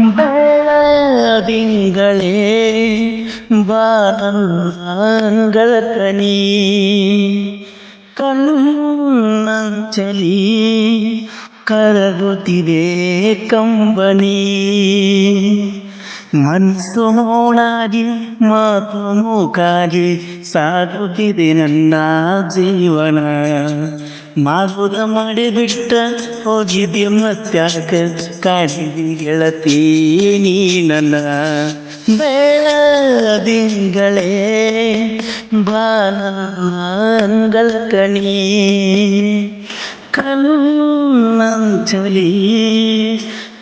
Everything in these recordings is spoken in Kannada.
ಬೆಳದಿಂಗಳೇ ಬಾಂಗಳ ಕನಿ ಕಣ್ಣಂಚಲಿ ಕರಗುತ್ತಿದೆ ಕಂಬನಿ ಮನಸ್ಸು ನೋಡಾಗಿ ಮಾತು ಮೂಕಾಗಿ ಸಾಗುತ್ತಿದೆ ನನ್ನ ಜೀವನ ಮಾಗುದ ಮಾಡಿಬಿಟ್ಟ ಹೋಗಿದ್ದೆ ಮತ್ತಾಕ ಕಾಡಿದಿ ಗೆಳತಿ ನೀ ನನ್ನ ಬೆಳದಿಂಗಳೇ ಬಾಲಂಗಳ ಕಣಿ ಕಲ್ಲಂಚಲಿ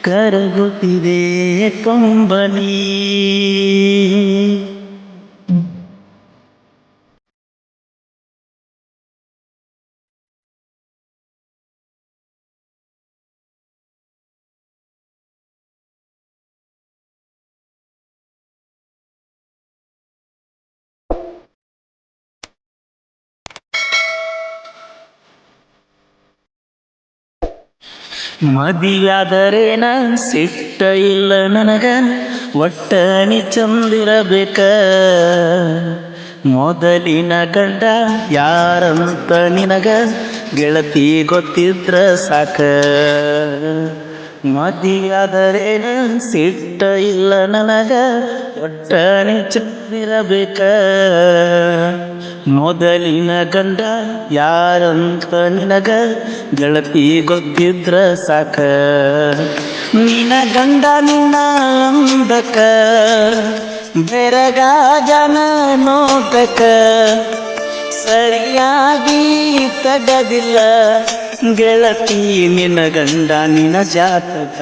ಕರಗುತ್ತಿದೆ ಕೊಂಬನಿ. ಮದಿಯಾದರೇನ ಸಿಟ್ಟ ಇಲ್ಲ ನನಗ ಒಟ್ಟಣಿ ಚಂದಿರಬೇಕ? ಮೊದಲಿನ ಗಂಡ ಯಾರಂತ ನಿನಗ ಗೆಳತಿ ಗೊತ್ತಿದ್ರ ಸಾಕ? ಮದಿಯಾದರೇನ ಸಿಟ್ಟ ಇಲ್ಲ ನನಗ ಒಟ್ಟಣಿ ಚಂದಿರಬೇಕ? ಮೊದಲಿನ ಗಂಡ ಯಾರಂತ ನಿನಗ ಗೆಳತಿ ಗೊತ್ತಿದ್ರ ಸಾಕ? ನಿನ ಗಂಡ ನಿನ್ನ ಅಂದಕ ಜನ ನೋಟಕ ಸರಿಯಾಗಿ ತಗದಿಲ್ಲ ಗೆಳತಿ ನಿನ ಗಂಡ ನಿನ ಜಾತಕ.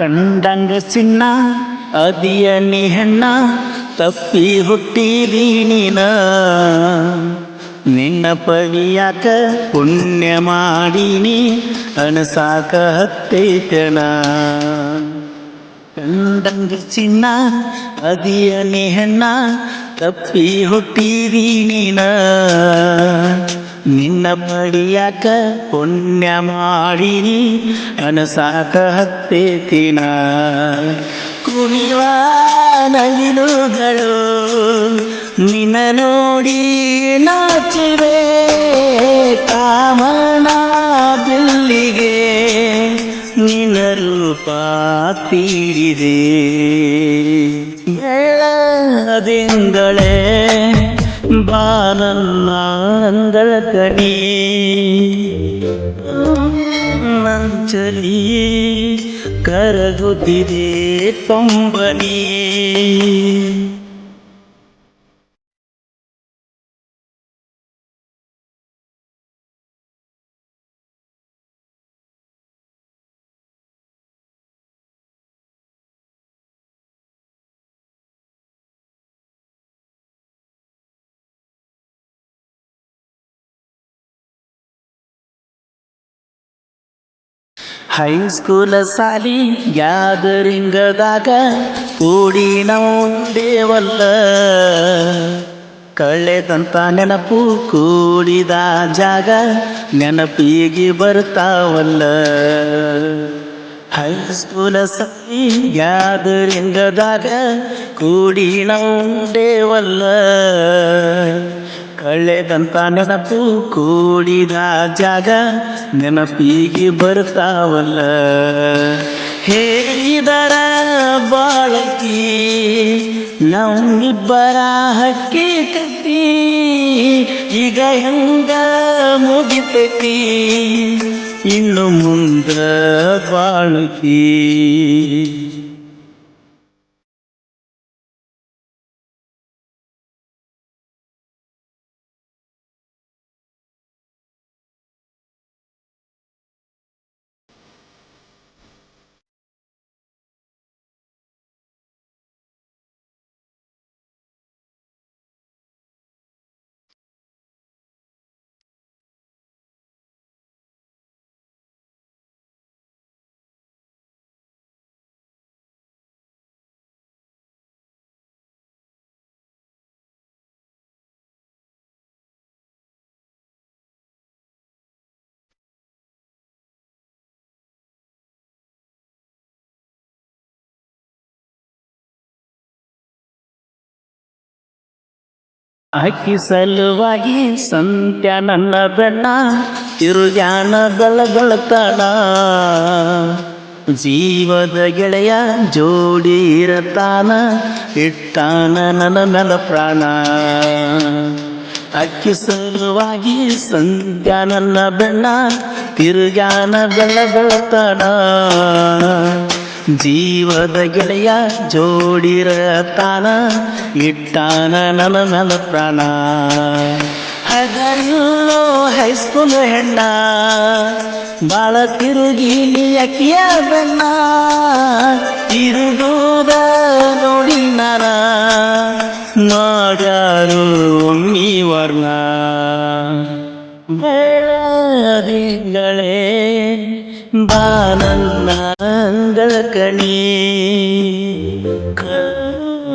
ಕಂಡಂಗ ಸಿನ್ನ ಅದಿಯ ನಿಹನ್ನ ತಪ್ಪಿ ಹುಟ್ಟಿರಿ ನೀನ. ನಿನ್ನ ಪವಿಯಾಕ ಪುಣ್ಯ ಮಾಡೀನಿ, ಅಣಸಾಕ ಹತ್ತೈತನ ಕಂಡಂಗ ಚಿನ್ನ ಅದಿಯ ನಿಹನ್ನ ತಪ್ಪಿ ಹುಟ್ಟಿರಿ ನೀನ. ನಿನ್ನ ಪಡಿಯಾಕ ಪುಣ್ಯ ಮಾಡಿನಿ ಅನಸಾಕ ಹತ್ತೇತಿನ. ಕುಣಿವ ನವಿಲುಗಳು ನಿನ್ನ ನೋಡಿ ನಾಚಿವೆ, ಕಾಮನ ಬಿಲ್ಲಿಗೆ ನಿನ್ನ ರೂಪ ತೀರಿದೆ. ಬೆಳದಿಂಗಳೇ ಬಾನಂಗಳ ಕಣಿ ನಂಚಲಿ ಕರಗುತ್ತಿದೆ ತೊಂಬನಿ ಹೈಸ್ಕೂಲ ಸಾಲಿ ಗ್ಯಾದರಿಂಗದಾಗ ಕೂಡಿ ನಾವು ದೇವಲ್ಲ ಕಳೆದಂತ ನೆನಪು ಕೂಡಿದ ಜಾಗ ನೆನಪಿಗೆ ಬರ್ತಾವಲ್ಲ ಹೈಸ್ಕೂಲ ಸಾಲಿ ಗ್ಯಾದರಿಂಗದಾಗ ಕೂಡಿ ನಾವು ಕಳೆದಂತ ನೆನಪು ಕೂಡಿದ ಜಾಗ ನೆನಪಿಗೆ ಬರ್ತಾವಲ್ಲ. ಹೇಳಿದರ ಬಾಳಕಿ ನಮ್ಮಿಬ್ಬರ ಹಕ್ಕಿ ಕಟ್ಟಿ, ಈಗ ಹೆಂಗ ಮುಗಿತೈತಿ, ಇನ್ನು ಮುಂದ ಬಾಳುಕಿ ಅಕ್ಕಿ ಸಲುವಾಗಿ ಸಂತ್ಯ ನನ್ನ ಬೆಣ್ಣ ತಿರುಗಾನ ಗಳಗಳತಾಣ ಜೀವದ ಗೆಳೆಯ ಜೋಡಿ ಇರತಾನ, ಇಟ್ಟಾನ ನನ್ನ ನನ್ನ ಪ್ರಾಣ. ಅಕ್ಕಿ ಸಲುವಾಗಿ ಸಂತ್ಯ ನನ್ನ ಬೆಣ್ಣ ತಿರುಗ್ಯಾನ ಬೆಳಗೊಳ್ತಾನ ಜೀವದ ಗೆಳೆಯ ಜೋಡಿರತಾನ ಇಟ್ಟಾನ ನನ್ನ ಮೇಲೆ ಪ್ರಾಣ ಹಗಲು ಹೈಸ್ಕೂಲ್ ಹೆಣ್ಣ ಬಾಳ ತಿರುಗಿ ಅಕ್ಕಿಯ ಬೆಣ್ಣ ತಿರುಗೋದ ನೋಡಿ ನಾನ ಮಾಡ್ಯಾರು ಒಮ್ಮಿ ವರ್ಣ ಬೆಳದಿಂಗಳೇ ಬಾನನ್ನಂಗಳ ಕಣಿ ಕರುಣಾಂಜಲಿ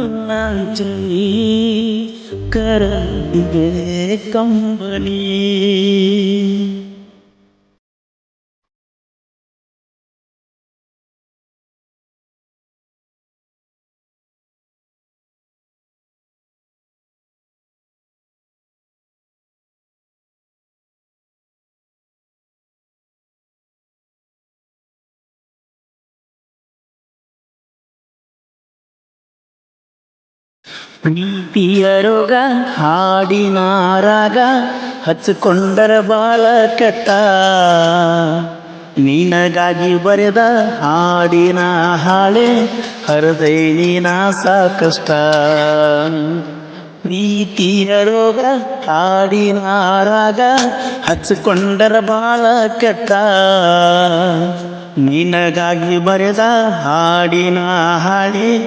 ಕರಂಗೆ ಕಂಬನಿ ಪ್ರೀತಿಯ ರೋಗ ಹಾಡಿನ ರಾಗ ಹಚ್ಚಿಕೊಂಡರ ಬಾಳ ಕೆಟ್ಟ ನೀನಗಾಗಿ ಬರೆದ ಹಾಡಿನ ಹಾಳೆ ಹರದೈ ನೀನ ಸಾಕಷ್ಟ. ಪ್ರೀತಿಯ ರೋಗ ಹಾಡಿನ ರಾಗ ಹಚ್ಚಿಕೊಂಡರ ಬಾಳ ಕೆಟ್ಟ ನಿನಗಾಗಿ ಬರೆದ ಹಾಡಿನ ಹಾಡಿ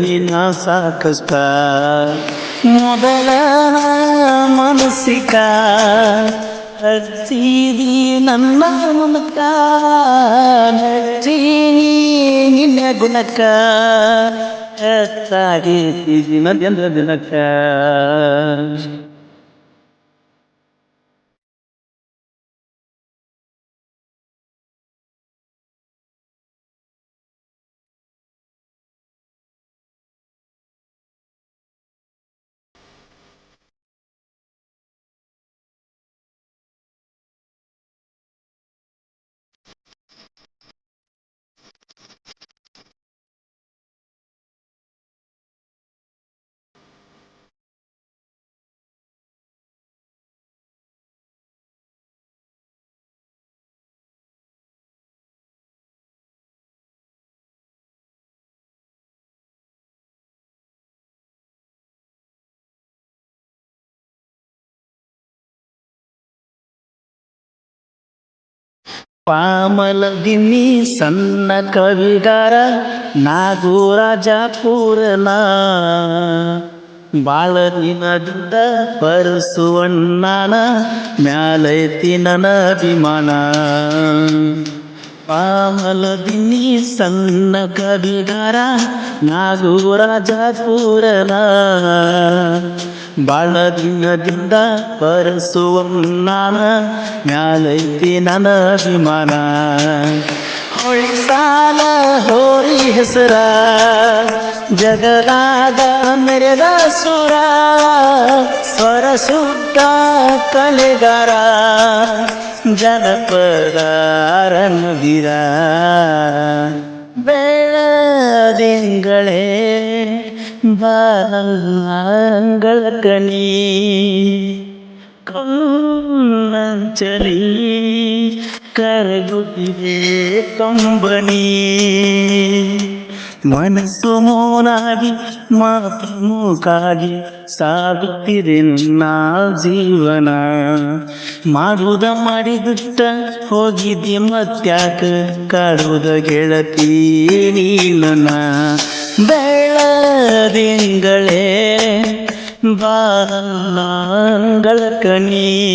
ನಿನ್ನ ಸಾಕಷ್ಟ ಮೊದಲ ಮನಸ್ಸಿಕ ಹಚ್ಚಿದಿ ನನ್ನ ಮುನಕ. ನೀ ನಿನ್ನ ಗುಣಕ. ದಿನ ದಿನ ದಿನಕ್ಕ ಪಾಮಲದಿನಿ ಸಣ್ಣ ಕವಿಗಾರ ನಾಗೂರಾಜಪುರನ ಬಾಳ ದಿನದಿಂದ ಪರಸುವಣ್ಣನ ಮ್ಯಾಲೈತಿ ನನ್ನ ಅಭಿಮಾನ. ಪಾಮಲದಿನಿ ಸಣ್ಣ ಕವಿಗಾರ ನಾಗೂರಾಜಾಪುರನ ಬಾಳ ದಿನದಿಂದ ನಾನ ಮ್ಯಾಲೈತಿ ನನ್ನ ಅಭಿಮಾನ. ಹೊಳಿಸಾಲ ಹೋರಿ ಹೆಸರ ಜಗದಾದ ಮೆರೆದ ಸುರ, ಸ್ವರ ಸುತ್ತ ಕಲೆಗಾರ ಜನಪದ ರಣವೀರ ಬೆಳದಿಂಗಳೇ ಬಾಂಗಳ ಕಣಿ ಕಣ್ಣಾಂಜಲಿ ಚಲಿ ಕರಗುತ್ತಿದೆ ಕಂಬನಿ ಮನಸ್ಸು ಮೋನಾಗಿ ಮಾತು ಮೂಕಾಗಿ ಸಾಗುತ್ತಿದೆ ನನ್ನ ಜೀವನ ಮಾಡುವುದ ಮಾಡಿಬಿಟ್ಟ ಹೋಗಿದ್ದೆ ಮತ್ತ್ಯಾಕ ಕಾಡುವುದ ಗೆಳತಿ ನೀನನ ಬೆಳದಿಂಗಳೇ ಬಾಂಗಳ ಕಣಿ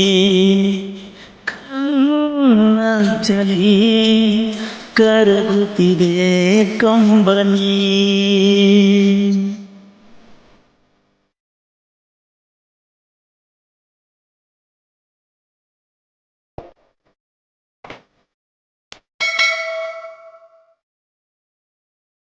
ಚಲಿ ಕರಗುತ್ತಿದೆ ಕಂಬನಿ